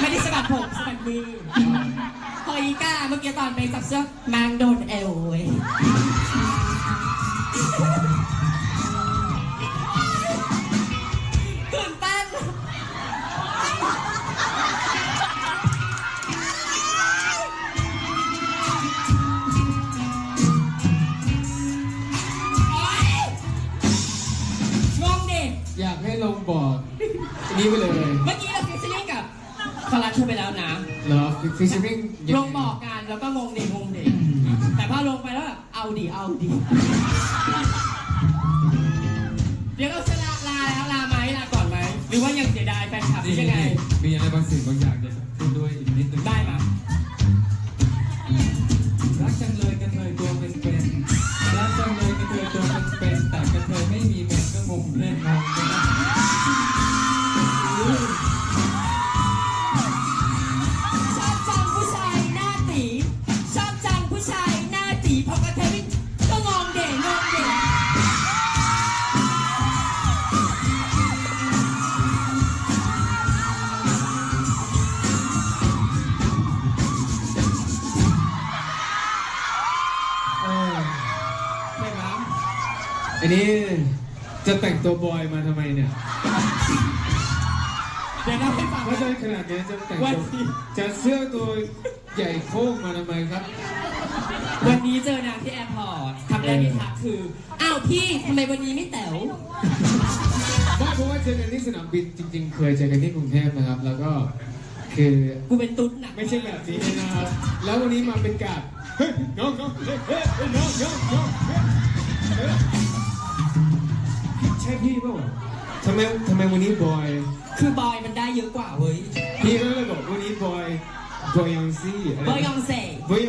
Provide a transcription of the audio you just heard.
ไม่ได้สะบัดผมสะบัดมือพออีก้าเมื่อกี้ตอนไปจับเสื้อแมงโดนเอวเว้ยตื่นเต้นโอ๊ยงงดิอยากให้ลงบอร์ดอันนี้ไปเลย เมื่อกี้เราฟิช เชอร์ลิงกับคาราชูไปแล้วนะ เหรอฟิชชิ่งลงบอกกันแล้วก็งงดิงงดิแต่พอลงไปแล้วแบบเอาดิเอาดิเดี๋ยวเราจะลาลาแล้วลาไหมลาก่อนไหมหรือว่ายังเสียดายแฟนคลับหรือยังไง มีอะไรบางสิ่งบางอย่างจะพูดด้วยอีกนิดนึงได้มารั ตีพอกระเทยก็งงเด่งงเด่เออใช่ไหมอันนี้จะแต่งตัวบอยมาทำไมเนี่ย เดี๋ยวเราให้ฟังว่าว่าจะขนาดนี้จะแต่งวันตัวนี้จะเสื้อตัวใหญ่โค้งมาทำไมครับ วันนี้เจอนางที่แอร์พอร์ตคำแรกที่ทักคือ อ้าวพี่ทำไมวันนี้ไม่แต๋ว ไม่เพราะว่าเจอกันที่สนามบินจริง ๆ เคยเจอกันที่กรุงเทพนะครับ แล้วก็คือกูเป็นตุ๊ดหนักไม่ใช่แบบนี้นะครับ แล้ววันนี้มาเป็นกาดเฮ้ยน้องน้องเฮ้ยเฮ้ยเฮ้ยน้องน้องน้องเฮ้ยเฮ้ยใช่พี่เปล่าวะทำไมทำไมวันนี้บอย คือบอยมันได้เยอะกว่าเว้ย พี่ก็เลยบอกวันนี้บอย บอย